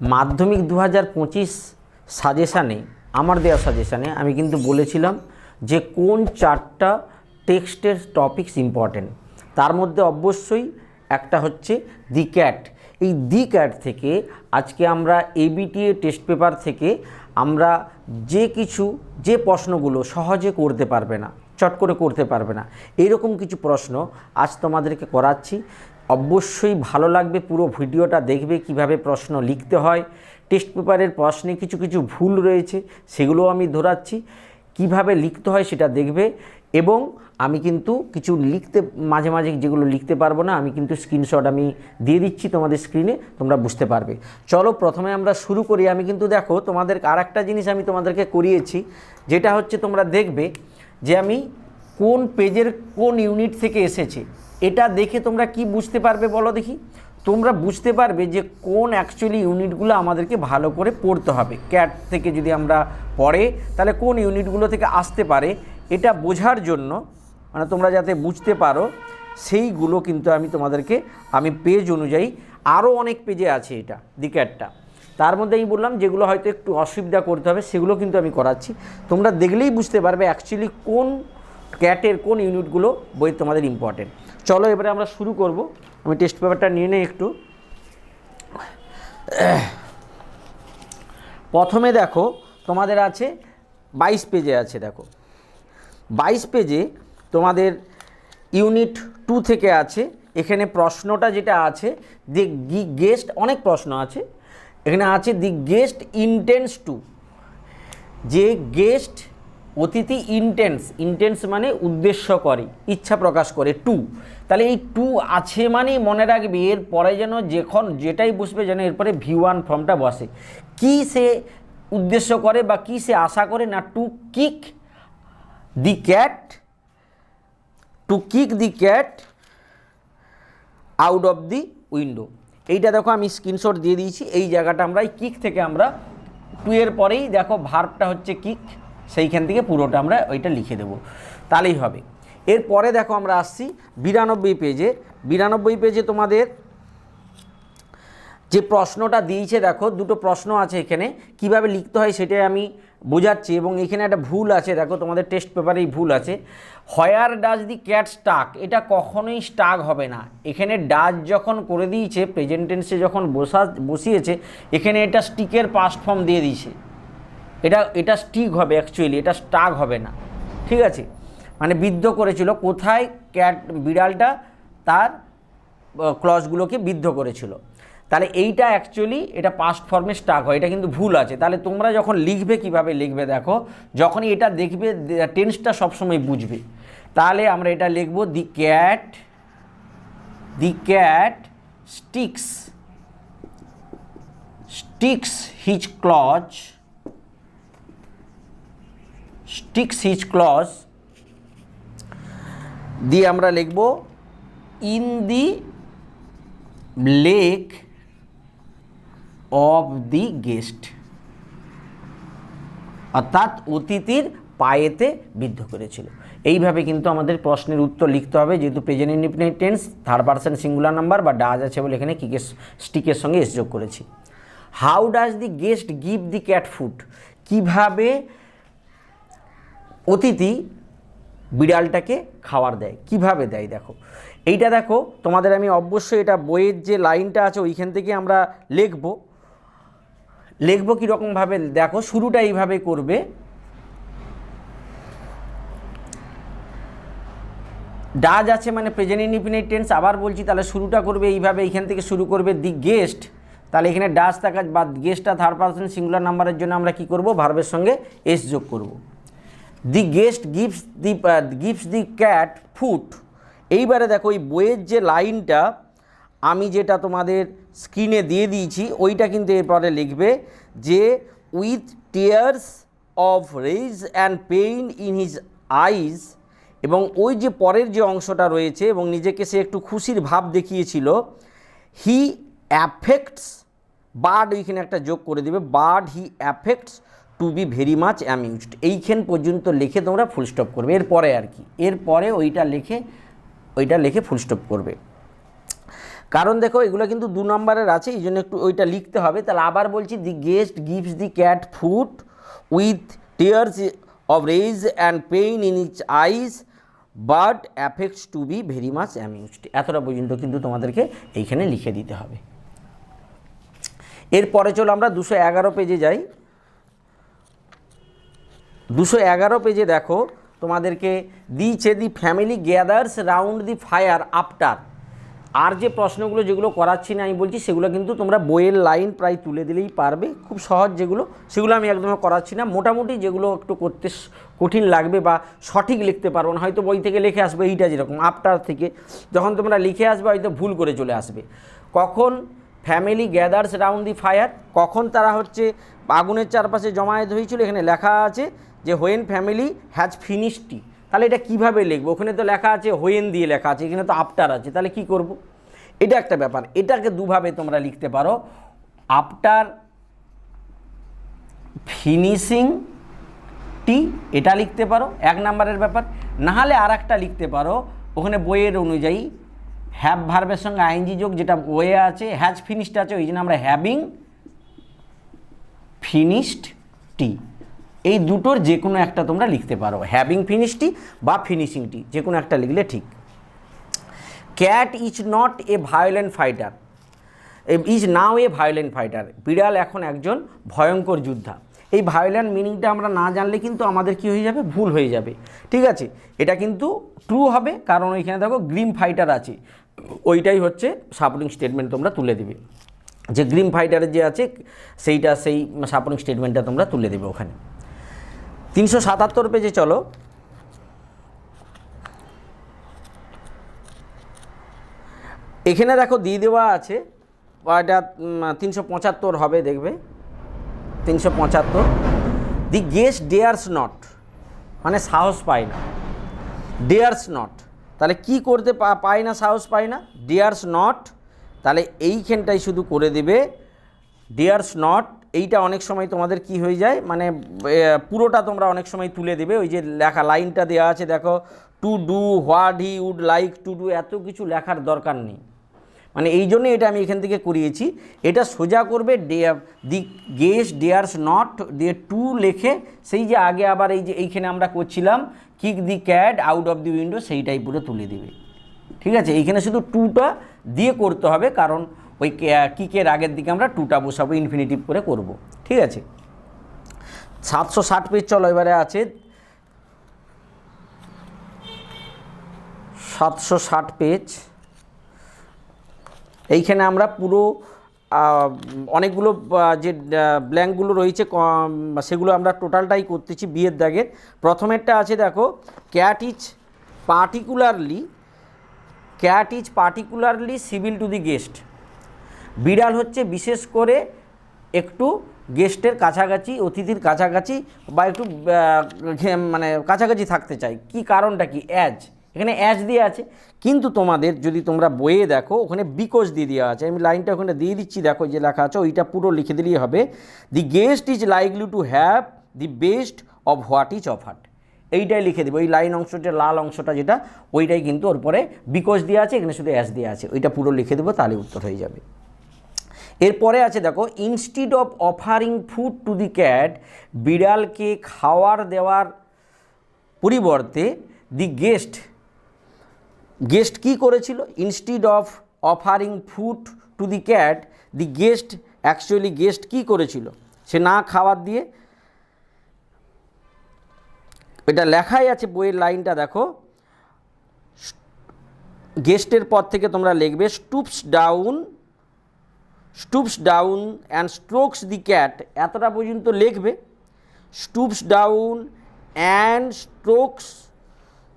মাধ্যমিক দু হাজার পঁচিশ সাজেশানে, আমার দেওয়া সাজেশানে আমি কিন্তু বলেছিলাম যে কোন চারটা টেক্সটের টপিকস ইম্পর্টেন্ট তার মধ্যে অবশ্যই একটা হচ্ছে দি ক্যাট। এই দি ক্যাট থেকে আজকে আমরা এবিটিএ টেস্ট পেপার থেকে আমরা যে কিছু, যে প্রশ্নগুলো সহজে করতে পারবে না, চট করে করতে পারবে না, এরকম কিছু প্রশ্ন আজ তোমাদেরকে করাচ্ছি। অবশ্যই ভালো লাগবে পুরো ভিডিওটা, দেখবে কীভাবে প্রশ্ন লিখতে হয়। টেস্ট পেপারের প্রশ্নে কিছু কিছু ভুল রয়েছে সেগুলো আমি ধরাচ্ছি। কীভাবে লিখতে হয় সেটা দেখবে এবং আমি কিন্তু কিছু লিখতে, মাঝে মাঝে যেগুলো লিখতে পারব না, আমি কিন্তু স্ক্রিনশট আমি দিয়ে দিচ্ছি তোমাদের স্ক্রিনে তোমরা বুঝতে পারবে। চলো প্রথমে আমরা শুরু করি। আমি কিন্তু দেখো তোমাদের আর একটা জিনিস আমি তোমাদেরকে করিয়েছি, যেটা হচ্ছে তোমরা দেখবে যে আমি কোন পেজের কোন ইউনিট থেকে এসেছে। এটা দেখে তোমরা কি বুঝতে পারবে বলো দেখি? তোমরা বুঝতে পারবে যে কোন অ্যাকচুয়ালি ইউনিটগুলো আমাদেরকে ভালো করে পড়তে হবে। ক্যাট থেকে যদি আমরা পড়ে, তাহলে কোন ইউনিটগুলো থেকে আসতে পারে? এটা বোঝার জন্য মানে তোমরা যাতে বুঝতে পারো, সেইগুলো কিন্তু আমি তোমাদেরকে, আমি পেজ অনুযায়ী আরও অনেক পেজে আছে এটা দি ক্যাটটা তার মধ্যে আমি বললাম, যেগুলো হয়তো একটু অসুবিধা করতে হবে, সেগুলো কিন্তু আমি করাচ্ছি। তোমরা দেখলেই বুঝতে পারবে অ্যাকচুয়ালি কোন ক্যাটের কোন ইউনিটগুলো বই তোমাদের ইম্পর্টেন্ট চলো, এবারে আমরা শুরু করব। আমি টেস্ট পেপারটা নিয়ে নেই একটু। প্রথমে দেখো, তোমাদের আছে বাইশ পেজে আছে, দেখো। বাইশ পেজে তোমাদের ইউনিট টু থেকে আছে। এখানে প্রশ্নটা যেটা আছে দি গেস্ট অনেক প্রশ্ন আছে। এখানে আছে দি গেস্ট ইন্টেন্স টু যে গেস্ট অতিথি ইন্টেন্স ইন্টেন্স মানে উদ্দেশ্য করে ইচ্ছা প্রকাশ করে, টু। তাহলে এই টু আছে মানেই মনে রাখবে, এর পরে যেন যখন যেটাই বসবে যেন এরপরে ভি ওয়ান ফর্মটা বসে। কি সে উদ্দেশ্য করে বা কি সে আশা করে না to kick the cat, to kick the cat out of the window. এইটা দেখো আমি স্ক্রিনশট দিয়ে দিয়েছি, এই জায়গাটা আমরা এই কিক থেকে আমরা টু এর পরেই দেখো ভার্বটা হচ্ছে কিক। সেইখান থেকে পুরোটা আমরা ওইটা লিখে দেবো। তাহলেই হবে। এরপরে দেখো আমরা আসছি বিরানব্বই পেজে। বিরানব্বই পেজে তোমাদের যে প্রশ্নটা দিয়েছে, দেখো দুটো প্রশ্ন আছে এখানে। কীভাবে লিখতে হয় সেটাই আমি বোঝাচ্ছি এবং এখানে একটা ভুল আছে, দেখো তোমাদের টেস্ট পেপারেই ভুল আছে। Where does the cat stuck? এটা কখনোই স্টাক হবে না। এখানে ডাজ যখন করে দিয়েছে, প্রেজেন্টেন্সে যখন বসা, বসিয়েছে, এখানে এটা স্টিকের পাস্ট ফর্ম দিয়ে দিয়েছে। এটা এটা স্টিক হবে অ্যাকচুয়ালি এটা স্টাক হবে না। ঠিক আছে? মানে বিদ্ধ করেছিল। কোথায়? ক্যাট, বিড়ালটা তার ক্লসগুলোকে বিদ্ধ করেছিল। তাহলে এইটা অ্যাকচুয়ালি এটা পাস্ট ফর্মে স্টাক হয়। এটা কিন্তু ভুল আছে। তাহলে তোমরা যখন লিখবে কীভাবে লিখবে দেখো, যখনই এটা দেখবে টেন্সটা সবসময় বুঝবে। তাহলে আমরা এটা লিখব the cat the cat sticks sticks his claws sticks his claws দিয়ে আমরা লিখব in the leg of the guest অর্থাৎ অতিথির পায়েতে বিদ্ধ করেছিল। এইভাবে কিন্তু আমাদের প্রশ্নের উত্তর লিখতে হবে, যেহেতু present independent tense third person singular number বা ডাজ আছে বলে এখানে কিকের স্টিকের সঙ্গে এস যোগ করেছি। How does the guest give the cat food কীভাবে অতিথি বিড়ালটাকে খাবার দেয়। কীভাবে দেয় দেখো? এইটা দেখো, তোমাদের আমি অবশ্যই এটা বইয়ের যে লাইনটা আছে ওইখান থেকে আমরা লিখব। লিখব কীরকমভাবে? দেখো, শুরুটা এইভাবে করবে। ডাজ আছে মানে প্রেজেন্ট ইনডিফিনিট টেন্স আবার বলছি, তাহলে শুরুটা করবে এইভাবে, এইখান থেকে শুরু করবে দি গেস্ট তাহলে এখানে ডাজ থাকা বা গেস্টটা থার্ড পার্সন সিঙ্গুলার নাম্বারের জন্য আমরা কি করব? ভার্বের সঙ্গে এস যোগ করব। The guest gives the gives the cat food এইবারে দেখো ওই বইয়ের যে লাইনটা, আমি যেটা তোমাদের স্ক্রিনে দিয়ে দিয়েছি, ওইটা কিন্তু এরপরে লিখবে যে with tears of rage and pain in his eyes এবং ওই যে পরের যে অংশটা রয়েছে, এবং নিজেকে সে একটু খুশির ভাব দেখিয়েছিল হি অ্যাফেক্টস বার্ড ওইখানে একটা যোগ করে দেবে, but he affects to be very much amused এইখান পর্যন্ত লিখে তোমরা ফুল স্টপ করবে। এরপরে আর কি। এরপরে ওইটা লিখে ওইটা লিখে ফুল স্টপ করবে। কারণ দেখো, এগুলো কিন্তু দু নম্বরের আছে, এই জন্য একটু ওইটা লিখতে হবে। তাহলে আবার বলছি the guest gives the cat food with tears of rage and pain in his eyes but affects to be very much amused এতটা পর্যন্ত কিন্তু তোমাদেরকে এইখানে লিখে দিতে হবে। এরপরে চলো আমরা দুশো এগারো পেজে যাই। দুশো এগারো পেজে দেখো, তোমাদেরকে দিচ্ছে the family gathers round the fire after. আর যে প্রশ্নগুলো যেগুলো করাচ্ছি না আমি বলছি, সেগুলো কিন্তু তোমরা বইয়ের লাইন প্রায় তুলে দিলেই পারবে। খুব সহজ যেগুলো, সেগুলো আমি একদম করাচ্ছি না। মোটামুটি যেগুলো একটু করতে কঠিন লাগবে বা সঠিক লিখতে পারব না, হয়তো বই থেকে লিখে আসবে, এইটা যেরকম, আফটার থেকে। যখন তোমরা লিখে আসবে, হয়তো ভুল করে চলে আসবে। কখন family gathers round the fire, কখন তারা হচ্ছে আগুনের চারপাশে জমায়েত হয়েছিল, এখানে লেখা আছে। যে হোয়েন ফ্যামিলি হ্যাজ ফিনিশটি তাহলে এটা কীভাবে লিখব? ওখানে তো লেখা আছে হোয়েন দিয়ে লেখা আছে, এখানে তো আফটার আছে, তাহলে কি করব? এটা একটা ব্যাপার। এটাকে দুভাবে তোমরা লিখতে পারো। আফটার ফিনিশিং টি এটা লিখতে পারো, এক নাম্বারের ব্যাপার। নাহলে আর একটা লিখতে পারো, ওখানে বইয়ের অনুযায়ী হ্যাভ ভার্বের সঙ্গে আইনজি যোগ, যেটা ওয়ে আছে হ্যাজ ফিনিশড আছে, ওই জন্য আমরা হ্যাভিং ফিনিশড টি এই দুটোর যে কোনো একটা তোমরা লিখতে পারো। হ্যাভিং ফিনিশটি বা ফিনিশিং টি যে কোনো একটা লিখলে ঠিক। Cat is not a violent fighter is now a violent fighter বিড়াল এখন একজন ভয়ঙ্কর যোদ্ধা। এই ভায়োলেন্ট মিনিংটা আমরা না জানলে কিন্তু আমাদের কি হয়ে যাবে? ভুল হয়ে যাবে। ঠিক আছে? এটা কিন্তু ট্রু হবে, কারণ ওইখানে দেখো গ্রিম ফাইটার আছে। ওইটাই হচ্ছে সাপোর্টিং স্টেটমেন্ট তোমরা তুলে দিবে। যে গ্রিম ফাইটারের যে আছে, সেইটা সেই সাপোর্টিং স্টেটমেন্টটা তোমরা তুলে দেবে ওখানে। তিনশো সাতাত্তর পেজে চলো। এখানে দেখো দিয়ে দেওয়া আছে এটা তিনশো পঁচাত্তর হবে দেখবে। তিনশো পঁচাত্তর। দি গেস্ট ডেয়ার্স নট মানে সাহস পায় না। ডেয়ার্স নট, তাহলে কি করতে পায় না, সাহস পায় না? ডেয়ার্স নট, তাহলে এইখানটাই শুধু করে দেবে। ডেয়ার্স নট এইটা অনেক সময় তোমাদের কি হয়ে যায়? মানে পুরোটা তোমরা অনেক সময় তুলে দেবে। ওই যে লেখা লাইনটা দেওয়া আছে, দেখো to do what he would like to do এত কিছু লেখার দরকার নেই। মানে এই জন্য এটা আমি এখান থেকে করিয়েছি। এটা সোজা করবে, day, the guest dares not, দিয়ে টু লেখে, সেই যে আগে আবার এই যে এইখানে আমরা করছিলাম kick the cat out of the window সেইটাই পুরো তুলে দিবে। ঠিক আছে? এইখানে শুধু টুটা দিয়ে করতে হবে, কারণ ওই কিকের আগের দিকে আমরা টুটা বসাবো ইনফিনিটিভ করে করব। ঠিক আছে? সাতশো ষাট পেজ চলো, এবারে আছে সাতশো ষাট পেজ এইখানে আমরা পুরো অনেকগুলো যে ব্ল্যাঙ্কগুলো রয়েছে সেগুলো আমরা টোটালটাই করতেছি বিয়ের দাগের প্রথমেরটা আছে, দেখো cat is particularly cat is particularly civil to the guest বিড়াল হচ্ছে বিশেষ করে একটু গেস্টের কাছাকাছি, অতিথির কাছাকাছি বা একটু মানে কাছাকাছি থাকতে চাই। কি কারণটা কি? অ্যাজ। এখানে অ্যাজ দিয়ে আছে। কিন্তু তোমাদের যদি তোমরা বইয়ে দেখো, ওখানে বিকজ দিয়ে দেওয়া আছে। আমি লাইনটা ওখানে দিয়ে দিচ্ছি। দেখো যে লেখা আছে, ওইটা পুরো লিখে দিলেই হবে। The guest is likely to have the best of what is of offered এইটাই লিখে দেবো। ওই লাইন অংশটা, লাল অংশটা যেটা, ওইটাই কিন্তু ওর পরে বিকজ দেওয়া আছে, এখানে শুধু অ্যাস দেওয়া আছে। ওইটা পুরো লিখে দেবো, তাহলে উত্তর হয়ে যাবে। এরপরে আছে দেখো instead of offering food to the cat বিড়ালকে খাওয়ার দেওয়ার পরিবর্তে দি গেস্ট গেস্ট কি করেছিল? Instead of offering food to the cat the guest actually guest কি করেছিল? সে না খাবার দিয়ে, এটা লেখাই আছে বইয়ের লাইনটা দেখো গেস্টের পর থেকে তোমরা লিখবে stoops down stoops down and strokes the cat এতটা পর্যন্ত লিখবে stoops down and strokes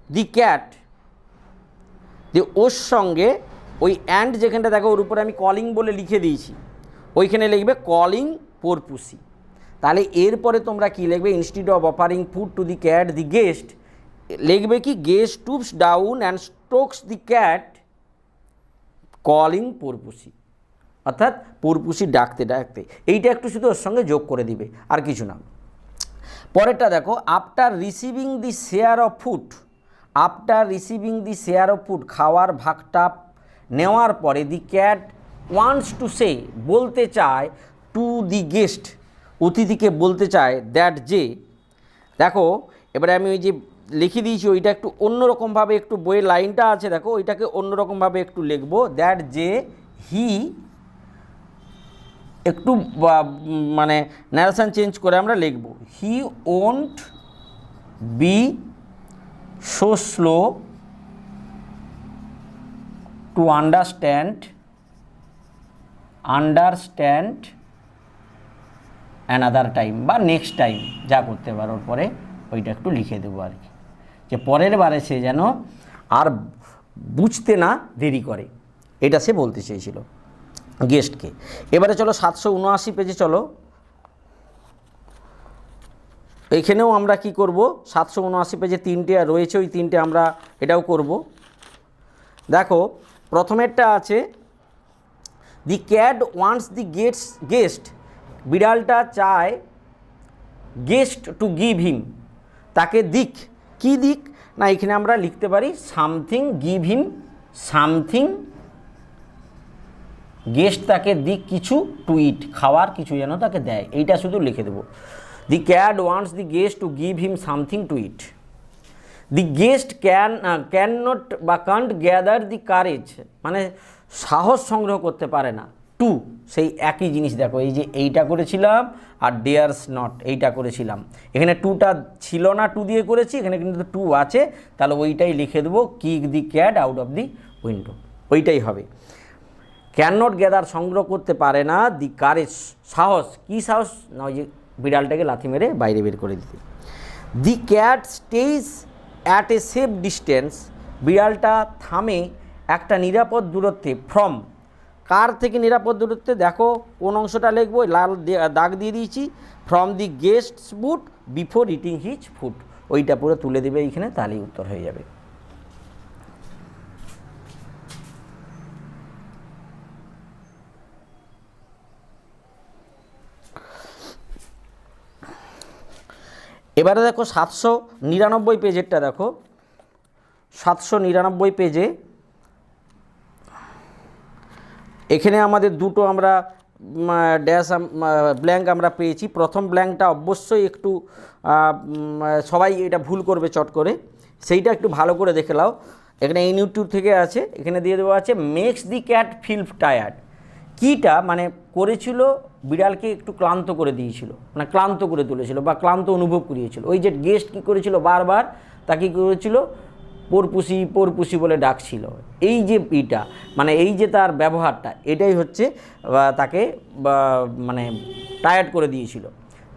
the cat যে ওর সঙ্গে ওই অ্যান্ড যেখানটা দেখো ওর উপরে আমি কলিং বলে লিখে দিয়েছি, ওইখানে লিখবে কলিং পোরপুসি তাহলে এরপরে তোমরা কি লিখবে? Instead of offering food to the cat the guest লিখবে কি? Guest stoops down and strokes the cat calling poor pussy অর্থাৎ পোরপুসি ডাকতে ডাকতে। এইটা একটু শুধু ওর সঙ্গে যোগ করে দিবে, আর কিছু না। পরেরটা দেখো after receiving the share of food after receiving the share of food খাওয়ার ভাগটা নেওয়ার পরে the cat wants to say বলতে চায় টু দি গেস্ট অতিথিকে বলতে চায় দ্যাট যে, দেখো, এবারে আমি ওই যে লিখে দিয়েছি, ওইটা একটু অন্যরকমভাবে একটু বইয়ের লাইনটা আছে, দেখো, ওইটাকে অন্যরকমভাবে একটু লিখব দ্যাট যে হি একটু মানে ন্যারেশন চেঞ্জ করে আমরা লিখব। He won't be so slow to understand understand another time বা নেক্সট টাইম যা করতে পারোর পরে ওইটা একটু লিখে দেবো আর কি। যে পরের বারে সে যেন আর বুঝতে না দেরি করে। এটা সে বলতে চেয়েছিল। গেস্টকে। এবারে চলো সাতশো উনআশি পেজে চলো। এখানেও আমরা কি করব? সাতশো উনআশি পেজে তিনটে রয়েছে, ওই তিনটে আমরা এটাও করব। দেখো, প্রথমেরটা আছে, the cat wants the gets, guest. বিড়ালটা চায় গেস্ট টু গিভ হিম। তাকে দিক। কি দিক? না, এখানে আমরা লিখতে পারি something, give him something guest তাকে দিক কিছু টু ইট খাওয়ার কিছু যেন তাকে দেয়, এইটা শুধু লিখে দেবো। The cat wants the guest to give him something to eat the guest can can not বা কান্ট গ্যাদার দি কারেজ মানে সাহস সংগ্রহ করতে পারে না। টু সেই একই জিনিস দেখো, এই যে এইটা করেছিলাম আর ডেয়ার্স নট এইটা করেছিলাম। এখানে টুটা ছিল না টু দিয়ে করেছি, এখানে কিন্তু টু আছে, তাহলে ওইটাই লিখে দেবো kick the cat out of the window ওইটাই হবে। ক্যান নট গ্যাদার সংগ্রহ করতে পারে না। দি কারেজ সাহস। কি সাহস? না, ওই যে বিড়ালটাকে লাথি মেরে বাইরে বের করে দিতে। The cat stays at a safe distance বিড়ালটা থামে একটা নিরাপদ দূরত্বে ফ্রম কার থেকে নিরাপদ দূরত্বে? দেখো, কোন অংশটা লিখব? লাল দাগ দিয়ে দিয়েছি। From the guest's boot before eating his food ওইটা পুরো তুলে দেবে এইখানে, তাহলেই উত্তর হয়ে যাবে। এবারে দেখো সাতশো নিরানব্বই পেজেরটা দেখো। সাতশো নিরানব্বই পেজে এখানে আমাদের দুটো আমরা ড্যাশ ব্ল্যাঙ্ক আমরা পেয়েছি। প্রথম ব্ল্যাঙ্কটা অবশ্যই একটু সবাই এটা ভুল করবে চট করে। সেইটা একটু ভালো করে দেখে নাও। এখানে ইউনিটিউব থেকে আছে, এখানে দিয়ে দেওয়া আছে makes the cat feel tired কীটা মানে করেছিল বিড়ালকে একটু ক্লান্ত করে দিয়েছিল মানে ক্লান্ত করে তুলেছিল বা ক্লান্ত অনুভব করিয়েছিল। ওই যে গেস্ট কী করেছিল বারবার? তাকে কী করেছিল? পরপুসি পরপুসি বলে ডাকছিল। এই যে ইটা মানে এই যে তার ব্যবহারটা, এটাই হচ্ছে তাকে মানে টায়ার্ড করে দিয়েছিল।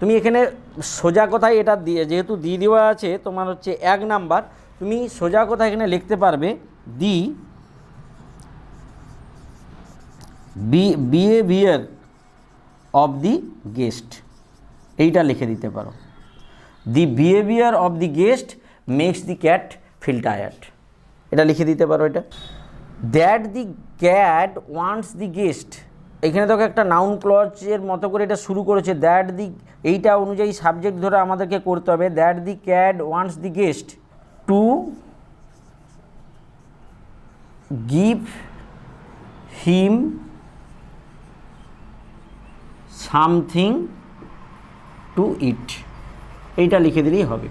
তুমি এখানে সোজা কথায় এটা দিয়ে, যেহেতু দিয়ে দেওয়া আছে, তোমার হচ্ছে এক নাম্বার। তুমি সোজা কথা এখানে লিখতে পারবে, the behaviour of the guest এইটা লিখে দিতে পারো। The behaviour of the guest makes the cat feel tired এটা লিখে দিতে পারো এটা। That the cat wants the guest এখানে তোকে একটা নাউন ক্লজের মতো করে এটা শুরু করেছে। দ্যাট দি এইটা অনুযায়ী সাবজেক্ট ধরে আমাদেরকে করতে হবে। That the cat wants the guest to give him something to eat. এইটা লিখে দিলেই হবে।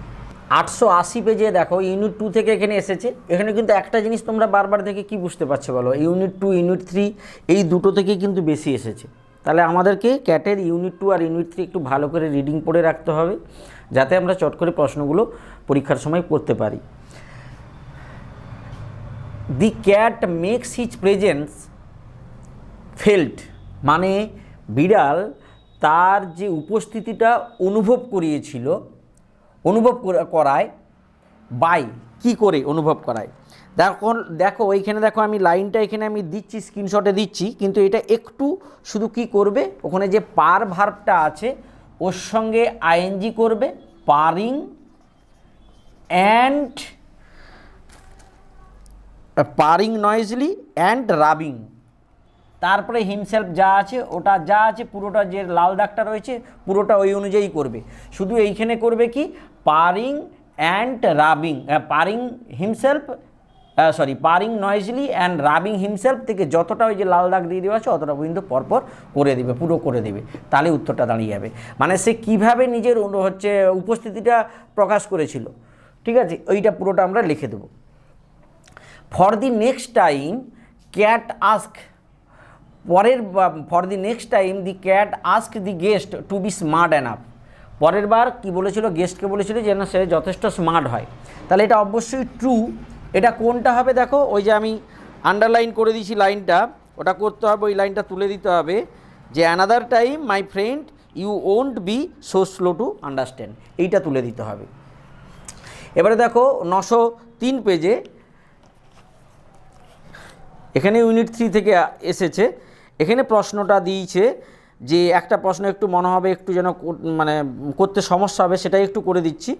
আটশো আশি পেজে দেখো, ইউনিট টু থেকে এখানে এসেছে। এখানে কিন্তু একটা জিনিস তোমরা বারবার দেখে কি বুঝতে পারছ বলো? ইউনিট টু, ইউনিট থ্রি, এই দুটো থেকে কিন্তু বেশি এসেছে। তাহলে আমাদেরকে ক্যাটের ইউনিট টু আর ইউনিট থ্রি একটু ভালো করে রিডিং পড়ে রাখতে হবে, যাতে আমরা চট করে প্রশ্নগুলো পরীক্ষার সময় করতে পারি। The cat makes his presence felt মানে বিড়াল তার যে উপস্থিতিটা অনুভব করিয়েছিল, অনুভব করায় বাই, কি করে অনুভব করায়? দেখো দেখো, ওইখানে দেখো আমি লাইনটা এখানে আমি দিচ্ছি, স্ক্রিনশটে দিচ্ছি, কিন্তু এটা একটু শুধু কি করবে? ওখানে যে পার ভার্বটা আছে, ওর সঙ্গে আইএনজি করবে, purring and purring noisily and rubbing তারপরে হিমসেলফ যা আছে, ওটা যা আছে, পুরোটা যে লাল দাগটা রয়েছে, পুরোটা ওই অনুযায়ী করবে। শুধু এইখানে করবে কি? Purring and rubbing purring himself sorry purring noisily and rubbing himself থেকে যতটা ওই যে লাল দাগ দিয়ে দেওয়া আছে, অতটা কিন্তু পরপর করে দেবে, পুরো করে দেবে। তাহলে উত্তরটা দাঁড়িয়ে যাবে। মানে সে কীভাবে নিজের হচ্ছে, উপস্থিতিটা প্রকাশ করেছিল। ঠিক আছে? ওইটা পুরোটা আমরা লিখে দেবো। For the next time cat ask পরের for the next time the cat ask the guest to be smart enough পরের বার কি বলেছিল? গেস্টকে বলেছিল যেন সে যথেষ্ট স্মার্ট হয়। তাহলে এটা অবশ্যই ট্রু এটা কোনটা হবে দেখো? ওই যে আমি আন্ডারলাইন করে দিয়েছি লাইনটা। ওটা করতে হবে, ওই লাইনটা তুলে দিতে হবে যে another time my friend you won't be so slow to understand এইটা তুলে দিতে হবে। এবারে দেখো, নশো তিন পেজে। এখানে ইউনিট থ্রি থেকে এসেছে। এখানে প্রশ্নটা দিয়েছে যে একটা প্রশ্ন একটু মনে হবে, একটু যেন মানে করতে সমস্যা হবে সেটাই একটু করে দিচ্ছি।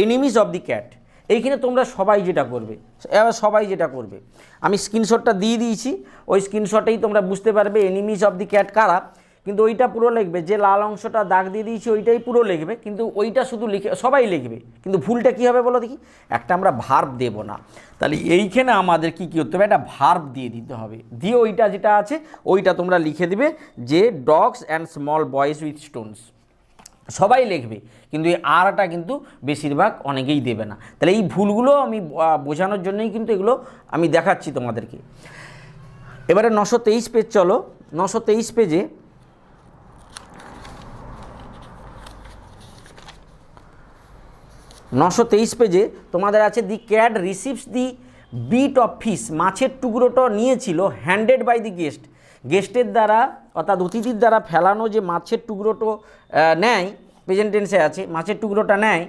এনিমিজ অব দি ক্যাট এইখানে তোমরা সবাই যেটা করবে এবার সবাই যেটা করবে। আমি স্ক্রিনশটটা দিয়ে দিয়েছি, ওই স্ক্রিনশটেই তোমরা বুঝতে পারবে এনিমিজ অব দি ক্যাট কারা? কিন্তু ওইটা পুরো লিখবে, যে লাল অংশটা দাগ দিয়ে দিয়েছি ওইটাই পুরো লিখবে, কিন্তু ওইটা শুধু লিখে, সবাই লিখবে। কিন্তু ভুলটা কী হবে বলো দেখি? একটা আমরা ভার্ব দেব না। তাহলে এইখানে আমাদের কি, কী করতে হবে? একটা ভার্ব দিয়ে দিতে হবে। দিয়ে ওইটা যেটা আছে, ওইটা তোমরা লিখে দিবে যে dogs and small boys with stones সবাই লিখবে, কিন্তু এই আরটা কিন্তু বেশিরভাগ অনেকেই দেবে না। তাহলে এই ভুলগুলো আমি বোঝানোর জন্যই কিন্তু এগুলো আমি দেখাচ্ছি তোমাদেরকে। এবারে নশো তেইশ পেজ চলো। নশো তেইশ পেজে নশো তেইশ পেজে তোমাদের আছে the cat receives the bit of fish মাছের টুকরোটা নিয়েছিল হ্যান্ডেড বাই দি গেস্ট গেস্টের দ্বারা, অর্থাৎ অতিথির দ্বারা ফেলানো যে মাছের টুকরোটো নেয় প্রেজেন্ট টেন্সে আছে, মাছের টুকরোটা নেয়,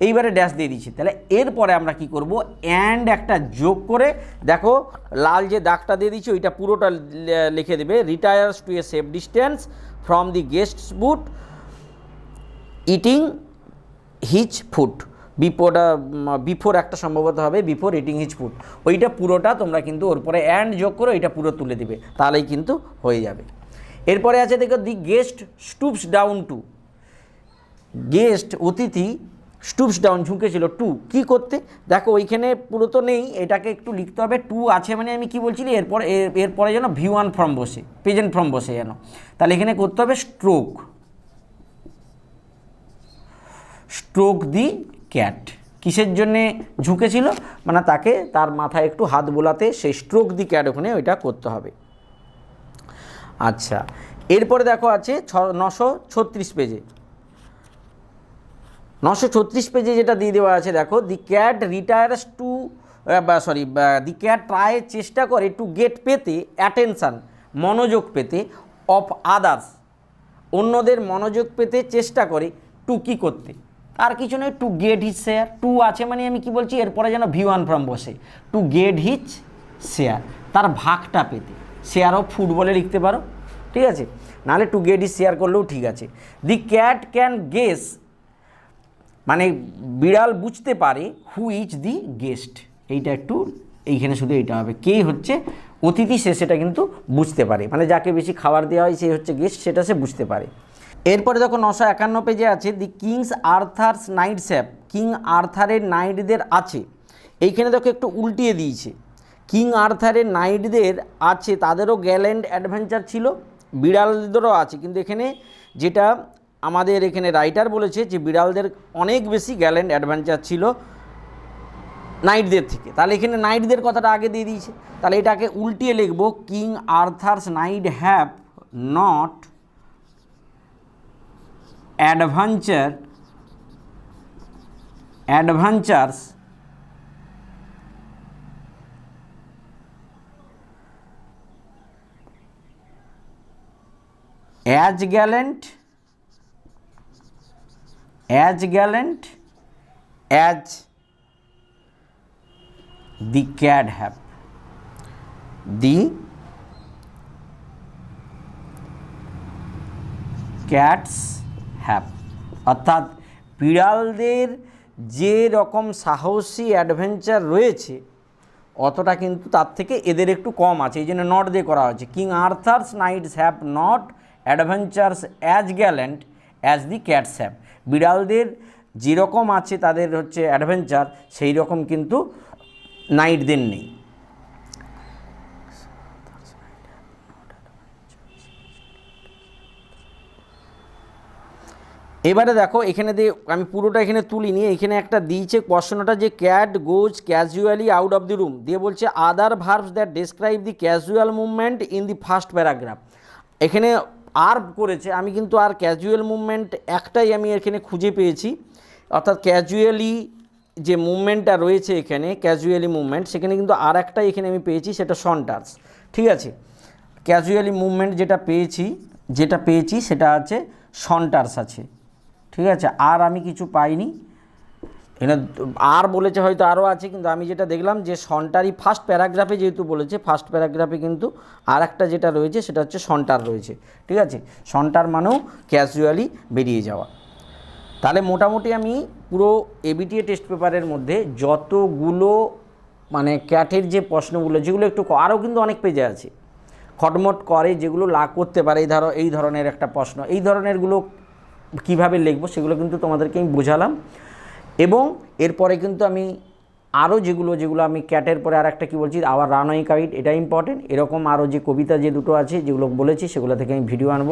এইবারে ড্যাশ দিয়ে দিচ্ছি। তাহলে এরপরে আমরা কি করব? অ্যান্ড একটা যোগ করে, দেখো, লাল যে দাগটা দিয়ে দিচ্ছি ওইটা পুরোটা লিখে দেবে retires to a safe distance from the guest's boot eating his food বিফোরটা before একটা সম্ভবত হবে বিফোর ইটিং হিচ ফুড ওইটা পুরোটা তোমরা কিন্তু ওর পরে অ্যান্ড যোগ করে ওইটা পুরো তুলে দিবে, তাহলেই কিন্তু হয়ে যাবে। এরপরে আছে দেখো the guest stoops down to guest অতিথি স্টুপস ডাউন ঝুঁকেছিল টু কি করতে? দেখো ওইখানে পুরো তো নেই, এটাকে একটু লিখতে হবে টু আছে মানে আমি কি বলছি এরপর, এর- এরপরে যেন ভি ওয়ান ফর্ম বসে প্রেজেন্ট ফর্ম বসে যেন। তাহলে এখানে করতে হবে স্ট্রোক স্ট্রোক দি ক্যাট। কিসের জন্যে ঝুঁকেছিল? মানে তাকে তার মাথায় একটু হাত বোলাতে সেই স্ট্রোক দি ক্যাট ওখানে ওইটা করতে হবে। আচ্ছা এরপরে দেখো আছে ছ, নশো ছত্রিশ পেজে। নশো ছত্রিশ পেজে যেটা দিয়ে দেওয়া আছে, দেখো, the cat retires to sorry the cat try চেষ্টা করে টু গেট পেতে অ্যাটেনশান, মনোযোগ পেতে অফ আদার্স। অন্যদের মনোযোগ পেতে চেষ্টা করে টু কী করতে। আর কিছু নয় to get his share to আছে মানে আমি কি বলছি, এরপরে যেন ভি ওয়ান ফ্রম বসে। টু গেট হিজ শেয়ার তার ভাগটা পেতে। শেয়ারও ফুটবলে লিখতে পারো, ঠিক আছে? নাহলে টু গেট হিজ শেয়ার করলেও ঠিক আছে। দি ক্যাট ক্যান গেস মানে বিড়াল বুঝতে পারে হু ইজ দি গেস্ট এইটা একটু, এইখানে শুধু এইটা হবে। কে হচ্ছে? অতিথি সে সেটা কিন্তু বুঝতে পারে। মানে যাকে বেশি খাবার দেওয়া হয়, সে হচ্ছে গেস্ট সেটা সে বুঝতে পারে। এরপরে দেখো নশো একান্ন পেজে আছে দি কিংস আর্থার্স নাইট স্যাপ কিং আর্থারের নাইটদের আছে। এইখানে দেখো একটু উল্টিয়ে দিয়েছে। কিং আর্থারের নাইটদের আছে, তাদেরও গ্যালেন্ড অ্যাডভেঞ্চার ছিল, বিড়ালদেরও আছে। কিন্তু এখানে যেটা আমাদের এখানে রাইটার বলেছে যে, বিড়ালদের অনেক বেশি গ্যালেন্ড অ্যাডভেঞ্চার ছিল নাইটদের থেকে। তাহলে এখানে নাইটদের কথাটা আগে দিয়ে দিয়েছে। তাহলে এটাকে উল্টিয়ে লিখব king Arthur's knight have not adventure adventures as gallant as gallant as the cat have the cats have অর্থাৎ বিড়ালদের যে রকম সাহসী অ্যাডভেঞ্চার রয়েছে, অতটা কিন্তু তার থেকে এদের একটু কম আছে। এই জন্য নট দিয়ে করা হয়েছে। King Arthur's knights have not adventures as gallant as the cats have বিড়ালদের যেরকম আছে তাদের হচ্ছে অ্যাডভেঞ্চার সেই রকম কিন্তু নাইটদের নেই। এবারে দেখো, এখানে দিয়ে আমি পুরোটা এখানে তুলিনি, এখানে একটা দিয়েছে কোশ্চেনটা যে cat goes casually out of the room. দিয়ে বলছে other verbs that describe the casual movement in the first paragraph এখানে আর করেছে, আমি কিন্তু আর ক্যাজুয়াল মুভমেন্ট একটাই আমি এখানে খুঁজে পেয়েছি। অর্থাৎ ক্যাজুয়ালি যে মুভমেন্টটা রয়েছে এখানে ক্যাজুয়ালি মুভমেন্ট সেখানে কিন্তু আর একটাই এখানে আমি পেয়েছি, সেটা সন্টার্স ঠিক আছে? ক্যাজুয়ালি মুভমেন্ট যেটা পেয়েছি যেটা পেয়েছি, সেটা আছে সন্টার্স আছে। ঠিক আছে? আর আমি কিছু পাইনি। এখানে আর বলেছে হয়তো আরও আছে, কিন্তু আমি যেটা দেখলাম যে সন্টারই ফার্স্ট প্যারাগ্রাফে যেহেতু বলেছে ফার্স্ট প্যারাগ্রাফে কিন্তু আর একটা যেটা রয়েছে, সেটা হচ্ছে সন্টার রয়েছে। ঠিক আছে? সন্টার মানেও ক্যাজুয়ালি বেরিয়ে যাওয়া। তাহলে মোটামুটি আমি পুরো এবিটিএ টেস্ট পেপারের মধ্যে যতগুলো মানে ক্যাটের যে প্রশ্নগুলো, যেগুলো একটু আরও কিন্তু অনেক পেজে আছে। খটমট করে যেগুলো লাগ করতে পারে, এই ধরো, এই ধরনের একটা প্রশ্ন, এই ধরনেরগুলো কীভাবে লিখব সেগুলো কিন্তু তোমাদেরকে আমি বোঝালাম। এবং এরপরে কিন্তু আমি আরও যেগুলো যেগুলো আমি ক্যাটের পরে আর একটা কী বলছি আবার রানওয়ে কাইট এটা ইম্পর্টেন্ট এরকম আরও যে কবিতা যে দুটো আছে, যেগুলো বলেছি, সেগুলো থেকে আমি ভিডিও আনব।